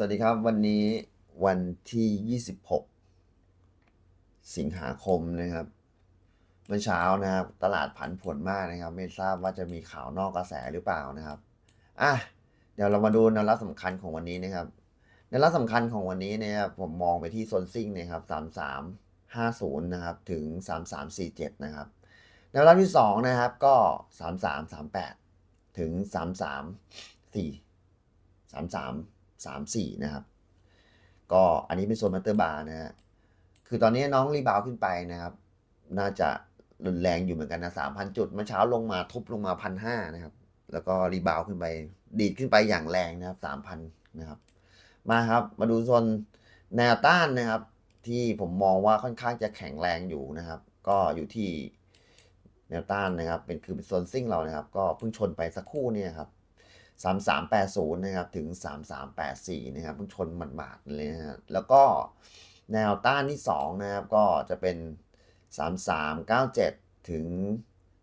สวัสดีครับวันนี้วันที่ 26 สิงหาคมนะครับเมื่อเช้านะครับ ตลาดผันผวนมากนะครับ ไม่ทราบว่าจะมีข่าวนอกกระแสหรือเปล่านะครับอะเดี๋ยวเรามาดูแนวรับสำคัญของวันนี้นะครับแนวรับสำคัญของวันนี้นะครับผมมองไปที่โซนซิ่งนะครับ 3350 นะครับ ถึง 3347 นะครับแนวรับที่ 2 นะครับก็ 3338 ถึง 334 33สา มสี่นะครับ ก็อันนี้เป็นโซนมัตเตอร์บาร์นะฮะคือตอนนี้น้องรีบาวขึ้นไปนะครับ น่าจะรุนแรงอยู่เหมือนกันนะสามพันจุด เมื่อเช้าลงมาทุบลงมาพันห้านะครับ แล้วก็รีบาวขึ้นไป ดีดขึ้นไปอย่างแรงนะครับสามพันนะครับ มาครับ มาดูโซนแนวต้านนะครับ ที่ผมมองว่าค่อนข้างจะแข็งแรงอยู่นะครับ ก็อยู่ที่แนวต้านนะครับ เป็นคือเป็นโซนซิ่งเรานะครับ ก็เพิ่งชนไปสักครู่เนี่ยครับ 3380 นะครับ ถึง 3384 นะครับเพิ่งชนหมาดๆเลยนะฮะแล้วก็แนวต้านที่ 2 นะครับ ก็จะเป็น 3397 ถึง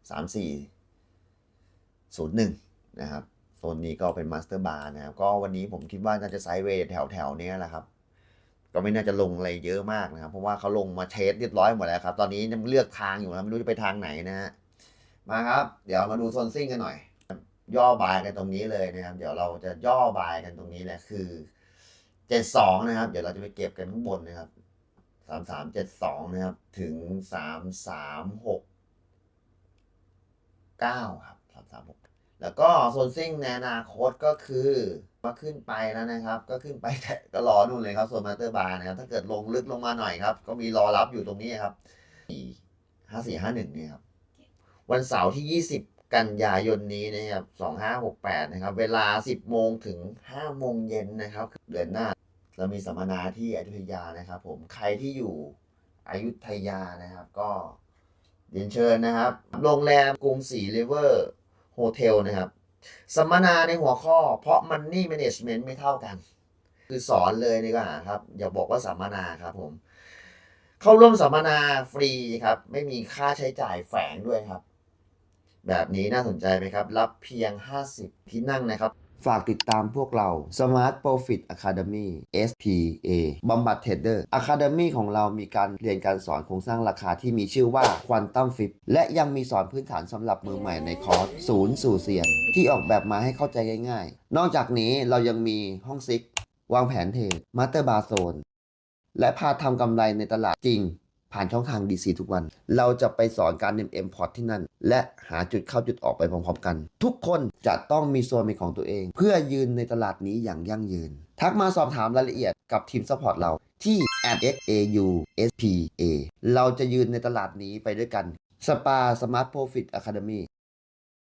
3401 นะครับโซนนี้ก็เป็นมาสเตอร์บาร์นะครับ ก็วันนี้ผมคิดว่าน่าจะไซด์เวย์แถวๆนี้แหละครับ ก็ไม่น่าจะลงอะไรเยอะมากนะครับ เพราะว่าเขาลงมาเทสเรียบร้อยหมดแล้วครับ ตอนนี้ยังเลือกทางอยู่นะไม่รู้จะไปทางไหนนะฮะมาครับ เดี๋ยวมาดูโซนซิ่งกันหน่อย ย่อบายกันตรงนี้เลยนะครับ เดี๋ยวเราจะย่อบายกันตรงนี้แหละคือเจ็ดสองนะครับ เดี๋ยวเราจะไปเก็บกันข้างบนนะครับสามสามเจ็ดสองนะครับ ถึงสามสามหกเก้าครับสามสามหกแล้วก็โซนซิ่งในอนาคตก็คือมาขึ้นไปแล้วนะครับ ก็ขึ้นไปแต่ก็รอนู่นเลยครับโซนมาสเตอร์บาร์นะครับ ถ้าเกิดลงลึกลงมาหน่อยครับ ก็มีรอรับอยู่ตรงนี้ครับห้าสี่ห้าหนึ่งนี่ครับ วันเสาร์ที่20 กันยายนนี้นะครับ 2568 นะครับ เวลา 10 โมงถึง 5 โมงเย็นนะครับ เดือนหน้า เรามีสัมมนาที่อยุธยานะครับ ผม ใครที่อยู่อยุธยานะครับ ก็เรียนเชิญนะครับ โรงแรมกรุงศรีริเวอร์โฮเทลนะครับ สัมมนาในหัวข้อ เพราะ Money Management ไม่เท่ากัน คือสอนเลยดีกว่าครับ อย่าบอกว่าสัมมนาครับผม เข้าร่วมสัมมนาฟรีครับ ไม่มีค่าใช้จ่ายแฝงด้วยครับ แบบนี้น่าสนใจไหมครับ รับเพียง 50 ที่นั่งนะครับ ฝากติดตามพวกเรา Smart Profit Academy SPA บำบัดเทรดเดอร์ Academy ของเรามีการเรียนการสอนโครงสร้างราคาที่มีชื่อว่า Quantum Flip และยังมีสอนพื้นฐานสำหรับมือใหม่ในคอร์สศูนย์สู่เซียน ที่ออกแบบมาให้เข้าใจง่ายๆ นอกจากนี้เรายังมีห้องซิก วางแผนเทรดมาสเตอร์บาร์โซนและพาทำกำไรในตลาดจริง ผ่านช่องทาง DC ทุกวัน เราจะไปสอนการเนมเอ็มพอร์ตที่นั่น และหาจุดเข้าจุดออกไปพร้อมๆกัน ทุกคนจะต้องมีโซนเป็นของตัวเอง เพื่อยืนในตลาดนี้อย่างยั่งยืน ทักมาสอบถามรายละเอียดกับทีมซัพพอร์ตเราที่ @xauspa เราจะยืนในตลาดนี้ไปด้วยกันสปาสมาร์ทโปรฟิตอะคาเดมี